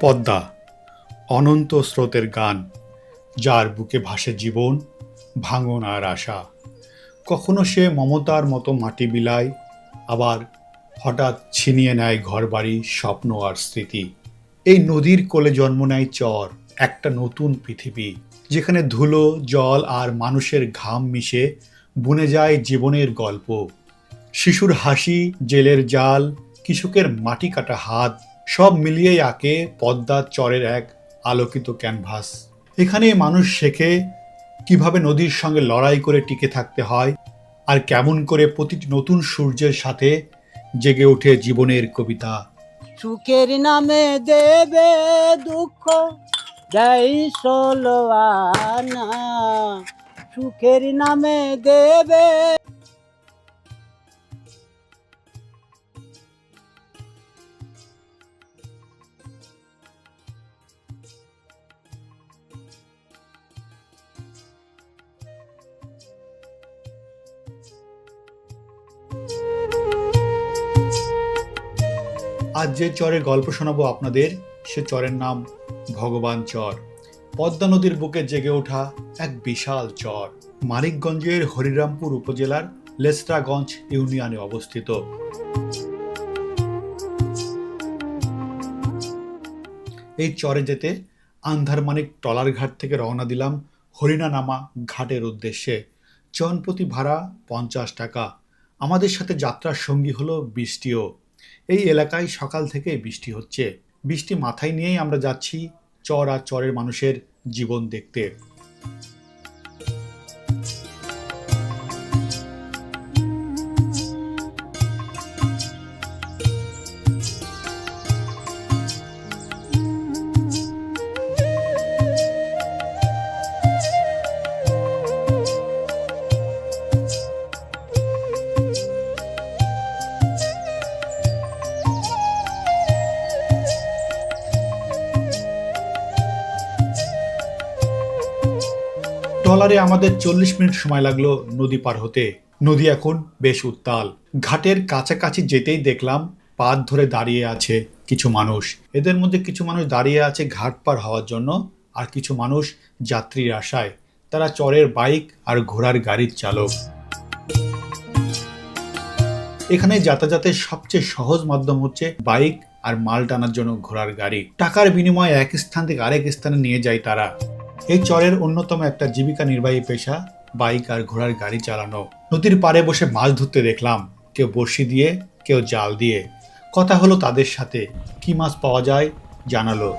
পদ্মা, অনন্ত স্রোতের গান, যার বুকে ভাসে জীবন, ভাঙন আর আশা। কখনো সে মমতার মতো মাটি বিলায়, আবার হঠাৎ ছিনিয়ে নেয় ঘরবাড়ি, স্বপ্ন আর স্মৃতি। এই নদীর কোলে জন্ম নেয় চর, একটা নতুন পৃথিবী, যেখানে ধুলো, জল আর মানুষের ঘাম মিশে বুনে যায় জীবনের গল্প। শিশুর হাসি, জেলের জাল, কৃষকের মাটি কাটা হাত সব মিলিয়েই আঁকে পদ্মার চরের এক আলোকিত ক্যানভাস। এখানে মানুষ শেখে কীভাবে নদীর সঙ্গে লড়াই করে টিকে থাকতে হয় আর কেমন করে প্রতিটি নতুন সূর্যের সাথে জেগে ওঠে জীবনের কবিতা। সুখের নামে দেবে দুঃখ দেয় ষোলো আনা। সুখের নামে দেবে আজ যে চরের গল্প শোনাবো আপনাদের। সে চরের নাম ভগবান চর। পদ্মা নদীর বুকে জেগে ওঠা এক বিশাল চর। মানিকগঞ্জের হরিরামপুর উপজেলার লেস্টাগঞ্জ ইউনিয়নে অবস্থিত। এই চরে যেতে আন্ধারমানিক টলার ঘাট থেকে রওনা দিলাম হরিণানামা ঘাটের উদ্দেশ্যে। চনপ্রতি ভাড়া পঞ্চাশ টাকা। আমাদের সাথে যাত্রার সঙ্গী হলো বৃষ্টিও। এই এলাকায় সকাল থেকে বৃষ্টি হচ্ছে। বৃষ্টি মাথায় নিয়েই আমরা যাচ্ছি চর আর চরের মানুষের জীবন দেখতে। ট্রলারে আমাদের চল্লিশ মিনিট সময় লাগল নদী পার হতে। নদী এখন বেশ উত্তাল। ঘাটের কাছাকাছি যেতেই দেখলাম পাত ধরে দাঁড়িয়ে আছে কিছু মানুষ। এদের মধ্যে কিছু মানুষ দাঁড়িয়ে আছে ঘাট পার হওয়ার জন্য আর কিছু মানুষ যাত্রীর আশায়। তারা চরের বাইক আর ঘোড়ার গাড়ির চালক। এখানে যাতায়াতের সবচেয়ে সহজ মাধ্যম হচ্ছে বাইক আর মাল টানার জন্য ঘোড়ার গাড়ি। টাকার বিনিময়ে এক স্থান থেকে আরেক স্থানে নিয়ে যায় তারা। এই চরের অন্যতম একটা জীবিকা নির্বাহী পেশা, বাইক আর ঘোড়ার গাড়ি চালানো। নদীর পাড়ে বসে মাছ ধরতে দেখলাম, কেউ বড়শি দিয়ে, কেউ জাল দিয়ে। কথা হলো তাদের সাথে, কি মাছ পাওয়া যায় জানালো।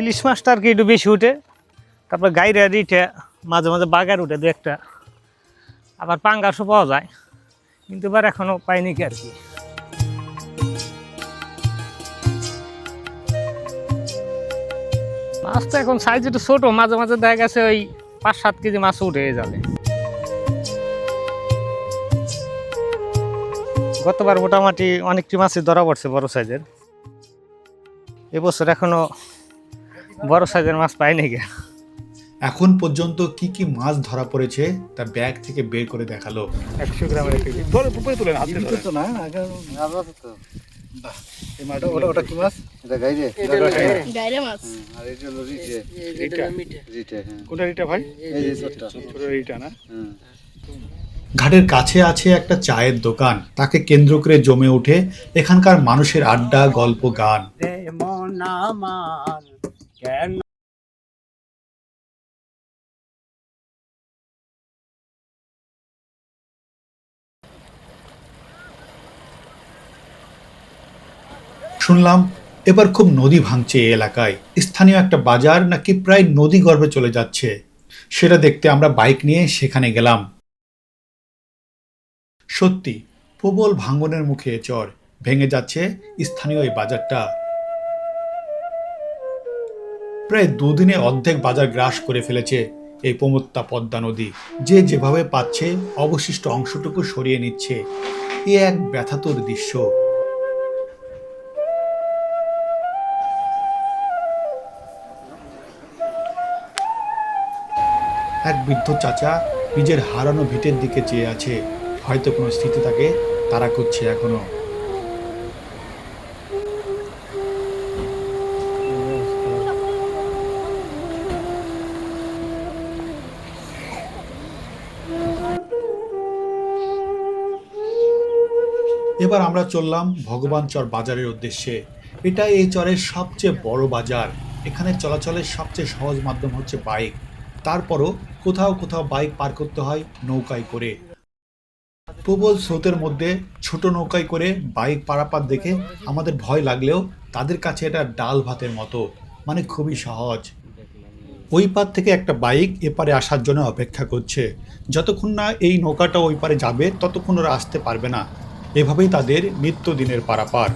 ইলিশ মাছটা আর কি একটু বেশি উঠে। তারপর গাইরে উঠে মাঝে মাঝে বাগার উঠে দু একটা। আবার পাঙ্গাসও পাওয়া যায়, কিন্তু এবার এখনও পাইনি কি আর কি। মাছ তো এখন সাইজ একটু ছোট মাঝে মাঝে দেখা গেছে ওই পাঁচ সাত কেজি মাছ উঠে যাবে। গতবার মোটামুটি অনেকটি মাছই ধরা পড়ছে বড় সাইজের এবছর এখনও বড় সাইজের মাছ পাইনি গে। এখন পর্যন্ত কি কি মাছ ধরা পড়েছে তা ব্যাগ থেকে বের করে দেখাল। একশো গ্রামের একটা ধরে উপরে তুলেন হাতে ধরে। না ওটা ওটা কি মাছ? এটা গাইরে গাইরে মাছ। আর এটা হলো রিটে এইটা রিটে হ্যাঁ। কোনটা এটা ভাই? এই যে ছোটটা। ছোট এইটা না? হ্যাঁ ঘাটের কাছে আছে একটা চায়ের দোকান। তাকে কেন্দ্র করে জমে ওঠে এখানকার মানুষের আড্ডা গল্প গান। শুনলাম এবার খুব নদী ভাঙছে এই এলাকায়। স্থানীয় একটা বাজার নাকি প্রায় নদী গর্ভে চলে যাচ্ছে। সেটা দেখতে আমরা বাইক নিয়ে সেখানে গেলাম। সত্যি, প্রবল ভাঙনের মুখে চর ভেঙে যাচ্ছে স্থানীয় এই বাজারটা। প্রায় দুদিনে অর্ধেক বাজার গ্রাস করে ফেলেছে এই প্রমত্তা পদ্মা নদী। যে যেভাবে পাচ্ছে, অবশিষ্ট অংশটুকু সরিয়ে নিচ্ছে। এ এক ব্যথাতুর দৃশ্য। এক বৃদ্ধ চাচা নিজের হারানো ভিটের দিকে চেয়ে আছে। হয়তো কোনো স্থিতি তাকে তারা করছে এখনও। এবার আমরা চললাম ভগবান চর বাজারের উদ্দেশ্যে। এটা এই চরের সবচেয়ে বড় বাজার। এখানে চলাচলের সবচেয়ে সহজ মাধ্যম হচ্ছে বাইক। তারপরও কোথাও কোথাও বাইক পার করতে হয় নৌকায় করে। প্রবল স্রোতের মধ্যে ছোট নৌকায় করে বাইক পারাপার দেখে আমাদের ভয় লাগলেও তাদের কাছে এটা ডাল ভাতের মতো মানে খুবই সহজ। ওই পার থেকে একটা বাইক এপারে আসার জন্য অপেক্ষা করছে। যতক্ষণ না এই নৌকাটা ওই পারে যাবে, ততক্ষণ ওরা আসতে পারবে না। এভাবেই তাদের নিত্যদিনের পারাপার।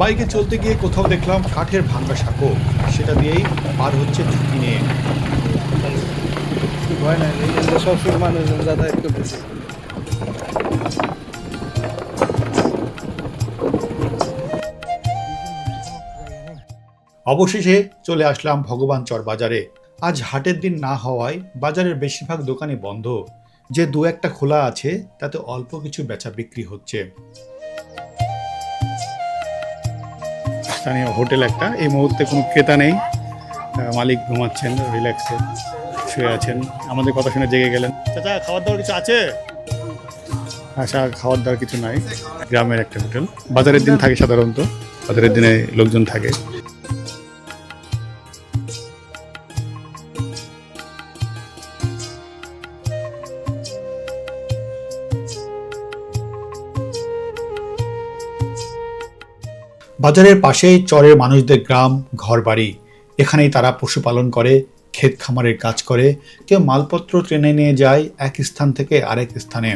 বাইকে চলতে গিয়ে কোথাও দেখলাম কাঠের ভাঙ্গা সাঁকো। সেটা দিয়েই পার হচ্ছে ঝুঁকি নিয়ে। ভয় নাই সবসময় মানুষজন যাতায়াত করতেছে। অবশেষে চলে আসলাম ভগবান চর বাজারে। আজ হাটের দিন না হওয়ায় বাজারের বেশিরভাগ দোকানই বন্ধ। যে দু একটা খোলা আছে তাতে অল্প কিছু বেচা বিক্রি হচ্ছে। স্থানীয় হোটেল একটা। এই মুহূর্তে কোনো ক্রেতা নেই। মালিক ঘুমাচ্ছেন রিল্যাক্সে শুয়ে আছেন। আমাদের কথা শুনে জেগে গেলেন। চাচা খাবার দাবার কিছু আছে? আচ্ছা খাওয়ার দাওয়ার কিছু নাই। গ্রামের একটা হোটেল। বাজারের দিন থাকে সাধারণত। বাজারের দিনে লোকজন থাকে। বাজারের পাশেই চরের মানুষদের গ্রাম, ঘরবাড়ি। এখানেই তারা পশুপালন করে, ক্ষেত খামারের কাজ করে। কেউ মালপত্র ট্রেনে নিয়ে যায় এক স্থান থেকে আরেক স্থানে।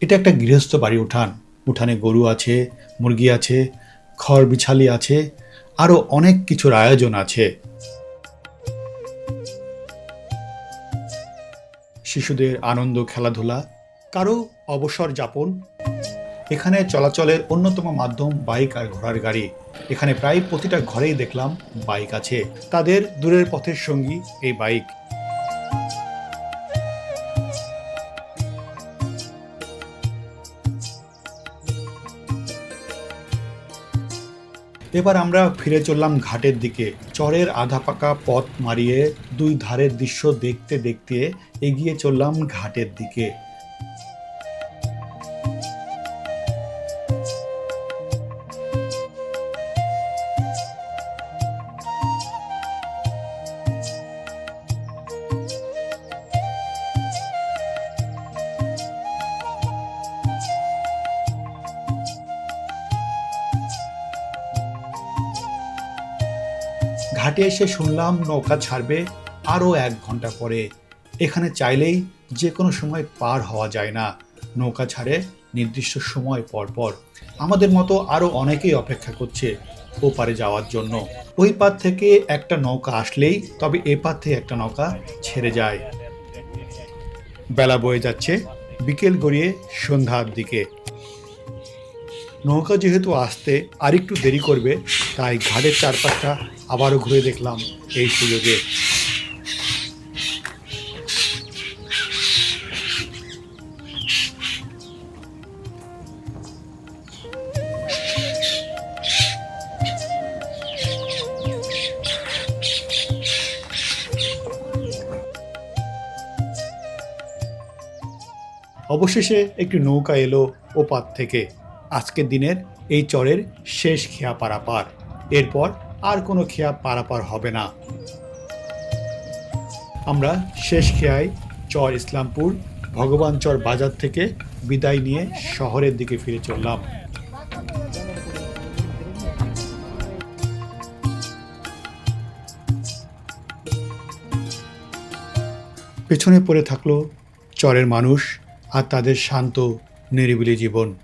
এটা একটা গৃহস্থ বাড়ি উঠান। উঠানে গরু আছে, মুরগি আছে, খড় বিছালি আছে, আরও অনেক কিছুর আয়োজন আছে। শিশুদের আনন্দ, খেলাধুলা, কারও অবসর যাপন। এখানে চলাচলের অন্যতম মাধ্যম বাইক আর ঘোড়ার গাড়ি। এখানে প্রায় প্রতিটা ঘরেই দেখলাম বাইক আছে। তাদের দূরের পথের সঙ্গী এই বাইক। এবার আমরা ফিরে চললাম ঘাটের দিকে। চরের আধা পাকা পথ মারিয়ে দুই ধারের দৃশ্য দেখতে দেখতে এগিয়ে চললাম ঘাটের দিকে। ঘাটে এসে শুনলাম নৌকা ছাড়বে আরও এক ঘণ্টা পরে। এখানে চাইলেই যে কোনো সময় পার হওয়া যায় না। নৌকা ছাড়ে নির্দিষ্ট সময় পর পর। আমাদের মতো আরও অনেকেই অপেক্ষা করছে ওপারে যাওয়ার জন্য। ওই পার থেকে একটা নৌকা আসলেই তবে এ পার থেকে একটা নৌকা ছেড়ে যায়। বেলা বয়ে যাচ্ছে, বিকেল গড়িয়ে সন্ধ্যার দিকে। নৌকা যেহেতু আসতে আরেকটু দেরি করবে তাই ঘাটের চারপাশটা আবারও ঘুরে দেখলাম এই সুযোগে। অবশেষে একটি নৌকা এলো ওপার থেকে। আজকের দিনের এই চরের শেষ খেয়া পারাপার এরপর আর কোনো খেয়া পারাপার হবে না। আমরা শেষ খেয়ায় চর ইসলামপুর, ভগবান চর বাজার থেকে বিদায় নিয়ে শহরের দিকে ফিরে চললাম। পেছনে পড়ে থাকল চরের মানুষ আর তাদের শান্ত, নিরিবিলি জীবন।